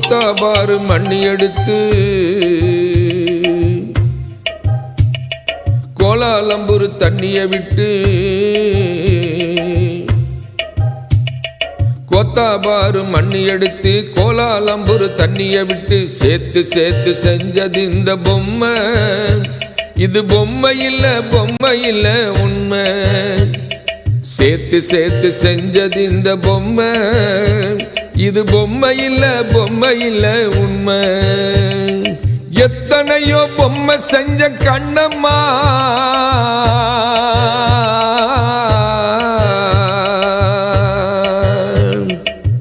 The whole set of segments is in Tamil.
கோத்தாபாறு மண்ணி எடுத்து. கோலாலம்பூர் தண்ணியை விட்டு. கோத்தாபாறு மண்ணி எடுத்து. கோலாலம்பூர் தண்ணியை விட்டு சேர்த்து சேர்த்து செஞ்சது இந்த பொம்மை. இது பொம்மை இல்லை பொம்மை இல்லை உண்மை. சேர்த்து சேர்த்து செஞ்சது இந்த பொம்மை. இது பொம்மை இல்ல பொம்மை இல்ல உண்மை. எத்தனையோ பொம்மை செஞ்ச கண்ணம்மா.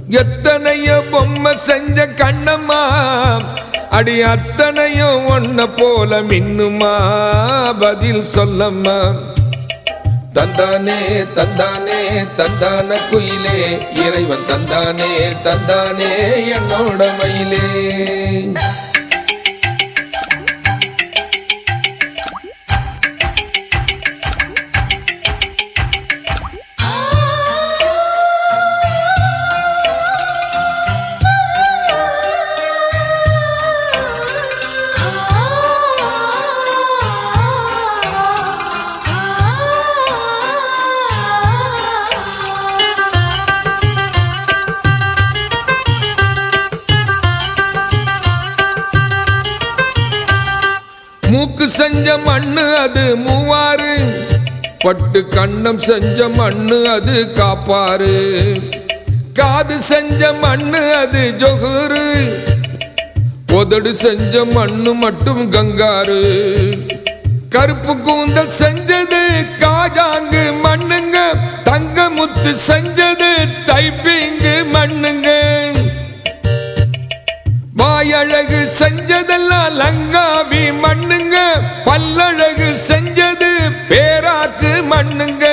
எத்தனையோ பொம்மை செஞ்ச கண்ணம்மா. அடி அத்தனையும் ஒன்ன போல மின்னுமா பதில் சொல்லம்மா. தந்தானே தந்தானே தந்தான குயிலே. இறைவன் தந்தானே தந்தானே என்னோட மயிலே. மூக்கு செஞ்ச மண்ணு அது மூவாறு. பட்டு கண்ணம் செஞ்ச மண்ணு அது காப்பாறு. காது செஞ்ச மண்ணு அது ஜொகுரு உதடு செஞ்ச மண்ணு மட்டும் கங்காரு கருப்பு கூந்தல் செஞ்சது காஜாங்கு மண்ணுங்க. தங்க முத்து செஞ்சது தைப்பிங்கு மண்ணுங்க. வாயழகு செஞ்சதெல்லாம் லங்காவி பல்லழகு செஞ்சது பேராக்கு மண்ணுங்க.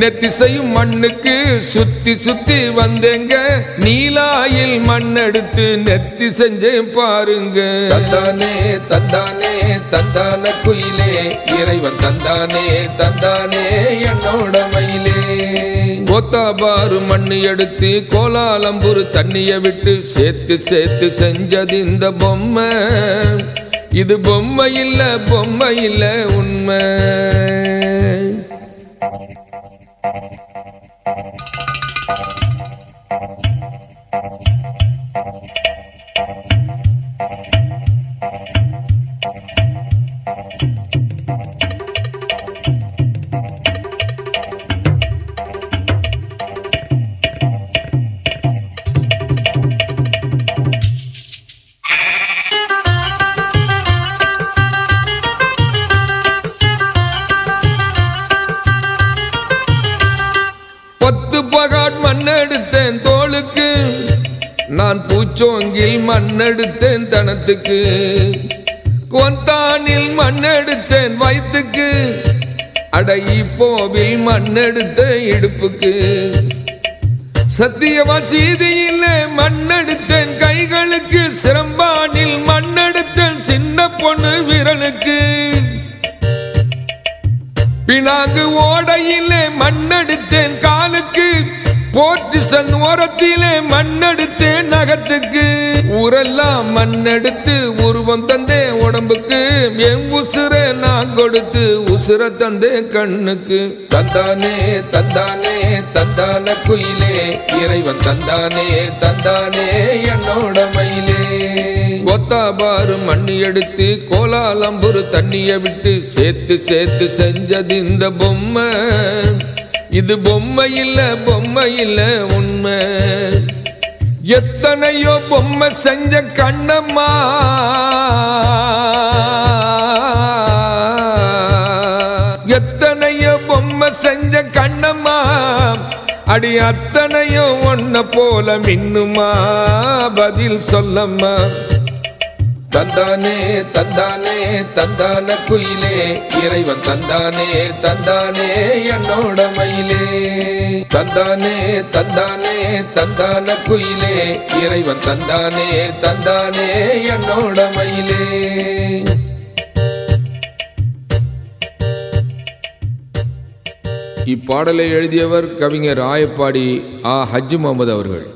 நெத்திசையும் மண்ணுக்கு சுத்தி சுத்தி வந்தேங்க. நீலாயில் மண் எடுத்து நெத்தி செஞ்சேன் பாருங்க. தந்தானே தந்தானே தந்தான குயிலே. இறைவன் தந்தானே தந்தானே என்னோட மயிலே. கோத்தாபாறு மண்ணு எடுத்து கோலாலம்பூர் தண்ணிய விட்டு சேர்த்து சேர்த்து செஞ்சது இந்த பொம்மை. இது பொம்மை இல்ல பொம்மை இல்ல உண்மை. மண்ணெடுத்தேன் தோளுக்கு. நான் பூச்சோங்கில் மண்ணெடுத்தேன் தனத்துக்கு. கொந்தானில் மண்ணெடுத்தேன் வயிற்றுக்கு அடை போவில் மண்ணெடுத்த இடுப்புக்கு. சத்தியமா சீதியில மண்ணெடுத்தேன் கைகளுக்கு. சிரம்பானில் மண்ணெடுத்தேன் சின்ன பொண்ணு விரலுக்கு. பினாங்கு ஓடையிலே மண்ணெடுத்தேன் காலுக்கு. போற்றி சன் ஓரத்திலே மண்ணெடுத்தேன் நகத்துக்கு. ஊரெல்லாம் மண்ணெடுத்து உருவம் தந்தே உடம்புக்கு. என் உசுர நான் கொடுத்து உசுர தந்தே கண்ணுக்கு. தந்தானே தந்தானே தந்தான குயிலே. இறைவன் தந்தானே தந்தானே என்னோட மயிலே. கொத்தாபாறு மண்ணி எடுத்து கோலாலம்பூர் தண்ணிய விட்டு சேர்த்து சேர்த்து செஞ்சது இந்த பொம்மை. இது பொம்மை இல்ல பொம்மை இல்ல உண்மை. எத்தனையோ பொம்மை செஞ்ச கண்ணம்மா. எத்தனையோ பொம்மை செஞ்ச கண்ணம்மா. அடி அத்தனையும் ஒன்ன போல மின்னுமா பதில் சொல்லம்மா. தந்தானே தந்தானே தந்தான குயிலே. இறைவன் தந்தானே தந்தானே என்னோட மயிலே. தந்தானே தந்தானே தந்தான குயிலே. இறைவன் தந்தானே தந்தானே என்னோட மயிலே. இப்பாடலை எழுதியவர் கவிஞர் ஆயப்பாடி ஆ. ஹஜ் முகமது அவர்கள்.